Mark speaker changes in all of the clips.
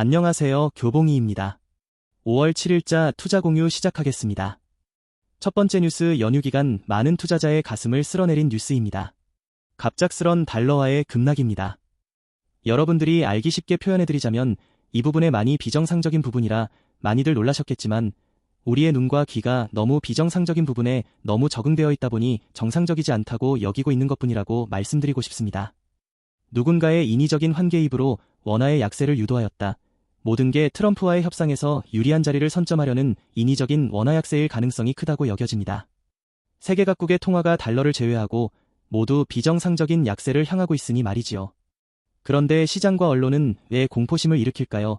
Speaker 1: 안녕하세요. 교봉이입니다. 5월 7일자 투자 공유 시작하겠습니다. 첫 번째 뉴스 연휴 기간 많은 투자자의 가슴을 쓸어내린 뉴스입니다. 갑작스런 달러화의 급락입니다. 여러분들이 알기 쉽게 표현해드리자면 이 부분에 많이 비정상적인 부분이라 많이들 놀라셨겠지만 우리의 눈과 귀가 너무 비정상적인 부분에 너무 적응되어 있다 보니 정상적이지 않다고 여기고 있는 것뿐이라고 말씀드리고 싶습니다. 누군가의 인위적인 환개입으로 원화의 약세를 유도하였다. 모든 게 트럼프와의 협상에서 유리한 자리를 선점하려는 인위적인 원화 약세일 가능성이 크다고 여겨집니다. 세계 각국의 통화가 달러를 제외하고 모두 비정상적인 약세를 향하고 있으니 말이지요. 그런데 시장과 언론은 왜 공포심을 일으킬까요?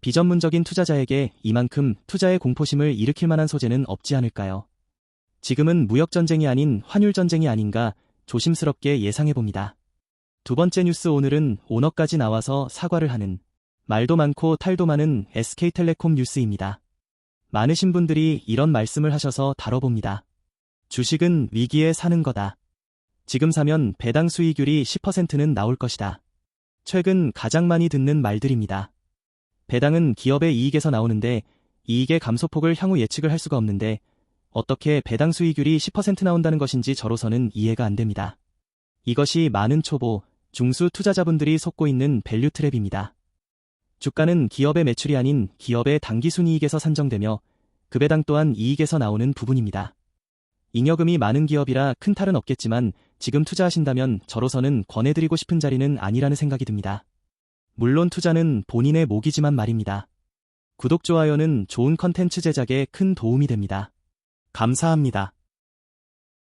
Speaker 1: 비전문적인 투자자에게 이만큼 투자의 공포심을 일으킬 만한 소재는 없지 않을까요? 지금은 무역전쟁이 아닌 환율전쟁이 아닌가 조심스럽게 예상해봅니다. 두 번째 뉴스 오늘은 오너까지 나와서 사과를 하는 말도 많고 탈도 많은 SK텔레콤 뉴스입니다. 많으신 분들이 이런 말씀을 하셔서 다뤄봅니다. 주식은 위기에 사는 거다. 지금 사면 배당 수익률이 10%는 나올 것이다. 최근 가장 많이 듣는 말들입니다. 배당은 기업의 이익에서 나오는데 이익의 감소폭을 향후 예측을 할 수가 없는데 어떻게 배당 수익률이 10% 나온다는 것인지 저로서는 이해가 안 됩니다. 이것이 많은 초보, 중수 투자자분들이 속고 있는 밸류 트랩입니다. 주가는 기업의 매출이 아닌 기업의 당기순이익에서 산정되며 그 배당 또한 이익에서 나오는 부분입니다. 잉여금이 많은 기업이라 큰 탈은 없겠지만 지금 투자하신다면 저로서는 권해드리고 싶은 자리는 아니라는 생각이 듭니다. 물론 투자는 본인의 목이지만 말입니다. 구독, 좋아요는 좋은 컨텐츠 제작에 큰 도움이 됩니다. 감사합니다.